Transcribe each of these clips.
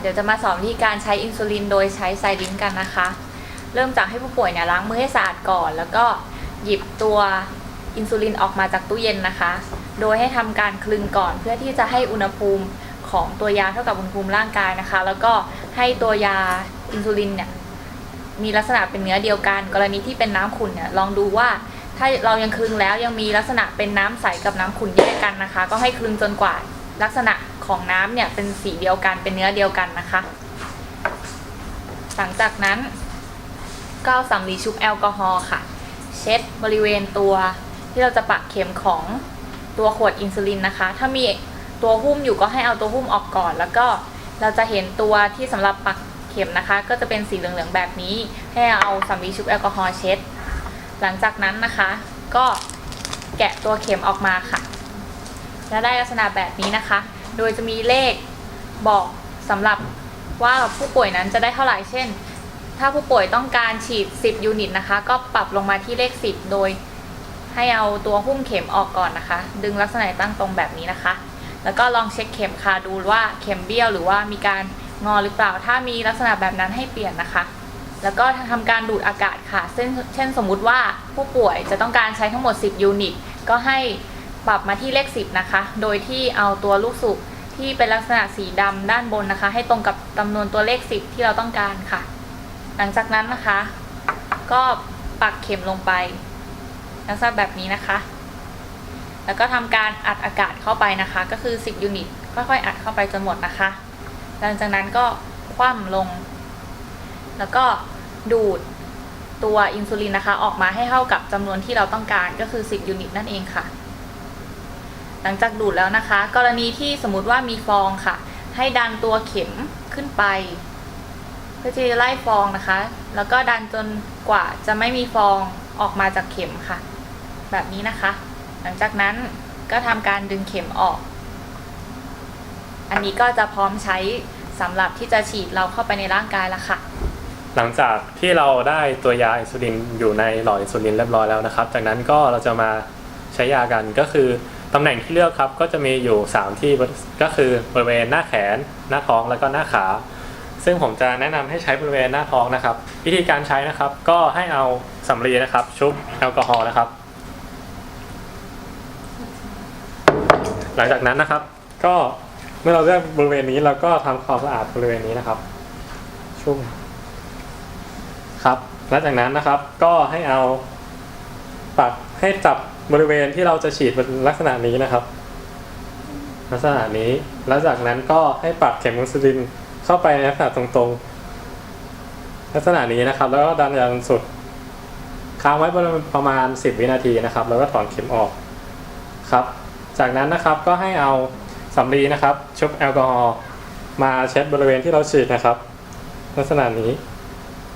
เดี๋ยวจะมาสอนวิธีการใช้อินซูลินโดยใช้ไซลิงกันนะคะ เริ่มจากให้ผู้ป่วยเนี่ยล้างมือให้สะอาดก่อน แล้วก็หยิบตัวอินซูลินออกมาจากตู้เย็นนะคะ โดยให้ทำการคลึงก่อนเพื่อที่จะให้อุณหภูมิของตัวยาเท่ากับอุณหภูมิร่างกายนะคะ แล้วก็ให้ตัวยาอินซูลินเนี่ยมีลักษณะเป็นเนื้อเดียวกัน กรณีที่เป็นน้ำขุ่นเนี่ยลองดูว่าถ้าเรายังคลึงแล้วยังมีลักษณะเป็นน้ำใสกับน้ำขุ่นแยกกันนะคะ ก็ให้คลึงจนกว่า ลักษณะของน้ำเนี่ยเป็นสีเดียวกันเป็นเนื้อเดียวกันนะคะ หลังจากนั้นก็าสำลีชุบแอลกอฮอล์ค่ะ เช็ดบริเวณตัวที่เราจะปักเข็มของตัวขวดอินซูลินนะคะ ถ้ามีตัวหุ้มอยู่ก็ให้เอาตัวหุ้มออกก่อน แล้วก็เราจะเห็นตัวที่สำหรับปักเข็มนะคะ ก็จะเป็นสีเหลืองๆแบบนี้ ให้เอาสำลีชุบแอลกอฮอล์เช็ด หลังจากนั้นนะคะ ก็แกะตัวเข็มออกมาค่ะ และได้ลักษณะแบบนี้นะคะ โดยจะมีเลขบอกสำหรับว่าผู้ป่วยนั้นจะได้เท่าไหร่เช่น ถ้าผู้ป่วยต้องการฉีด 10 ยูนิตนะคะ ก็ปรับลงมาที่เลข 10 โดยให้เอาตัวหุ้มเข็มออกก่อนนะคะ ดึงลักษณะตั้งตรงแบบนี้นะคะ แล้วก็ลองเช็คเข็มค่ะดูว่าเข็มเบี้ยวหรือว่ามีการงอหรือเปล่า ถ้ามีลักษณะแบบนั้นให้เปลี่ยนนะคะ แล้วก็ทำการดูดอากาศค่ะเช่นเช่นสมมุติว่าผู้ป่วยจะต้องการใช้ทั้งหมด 10 ยูนิต ก็ให้ ปรับมาที่เลข 10 นะคะ โดยที่เอาตัวลูกสูบที่เป็นลักษณะสีดำด้านบนนะคะ ให้ตรงกับจำนวนตัวเลข 10 ที่เราต้องการค่ะ หลังจากนั้นนะคะ ก็ปักเข็มลงไป ลักษณะแบบนี้นะคะ แล้วก็ทำการอัดอากาศเข้าไปนะคะ ก็คือ 10 ยูนิต ค่อยๆ อัดเข้าไปจนหมดนะคะ หลังจากนั้นก็คว่ำลง แล้วก็ดูดตัวอินซูลินนะคะ ออกมาให้เท่ากับจำนวนที่เราต้องการก็คือ 10 ยูนิตนั่นเองค่ะ หลังจากดูดแล้วนะคะ กรณีที่สมมุติว่ามีฟองค่ะ ให้ดันตัวเข็มขึ้นไป เพื่อที่จะไล่ฟองนะคะ แล้วก็ดันจนกว่าจะไม่มีฟองออกมาจากเข็มค่ะ แบบนี้นะคะ หลังจากนั้นก็ทำการดึงเข็มออก อันนี้ก็จะพร้อมใช้สำหรับที่จะฉีดเราเข้าไปในร่างกายล้วค่ะ หลังจากที่เราได้ตัวยาอินซูลินอยู่ในหลอดอินซูลินเรียบร้อยแล้วนะครับ จากนั้นก็เราจะมาใช้ยากันก็คือ ตำแหน่งที่เลือกครับก็จะมีอยู่ 3 ที่ก็คือบริเวณหน้าแขน หน้าท้องแล้วก็หน้าขา ซึ่งผมจะแนะนำให้ใช้บริเวณหน้าท้องนะครับ วิธีการใช้นะครับก็ให้เอาสำลีนะครับ ชุบแอลกอฮอล์นะครับ หลังจากนั้นนะครับ ก็เมื่อเราเลือกบริเวณนี้เราก็ทำความสะอาดบริเวณนี้นะครับ ชุ่มครับหลังจากนั้นนะครับก็ให้เอาปักให้จับ บริเวณที่เราจะฉีดเป็นลักษณะนี้นะครับ ลักษณะนี้แล้วจากนั้นก็ให้ปักเข็มอินซูลินเข้าไปในลักษณะตรงๆ ลักษณะนี้นะครับ แล้วก็ดันยางสุด ค้างไว้ประมาณ 10 วินาทีนะครับ แล้วก็ถอนเข็มออกครับ จากนั้นนะครับก็ให้เอาสำลีนะครับ ชุบแอลกอฮอล์มาเช็ดบริเวณที่เราฉีดนะครับ ลักษณะนี้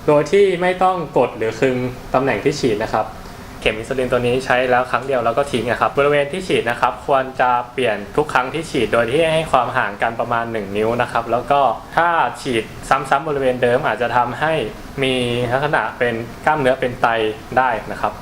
โดยที่ไม่ต้องกดหรือคึงตำแหน่งที่ฉีดนะครับ เข็มอินซูลินตัวนี้ใช้แล้วครั้งเดียวแล้วก็ทิ้งนะครับบริเวณที่ฉีดนะครับควรจะเปลี่ยนทุกครั้งที่ฉีดโดยที่ให้ความห่างกันประมาณ 1 นิ้วนะครับแล้วก็ถ้าฉีดซ้ำๆบริเวณเดิมอาจจะทำให้มีลักษณะเป็นกล้ามเนื้อเป็นไตได้นะครับ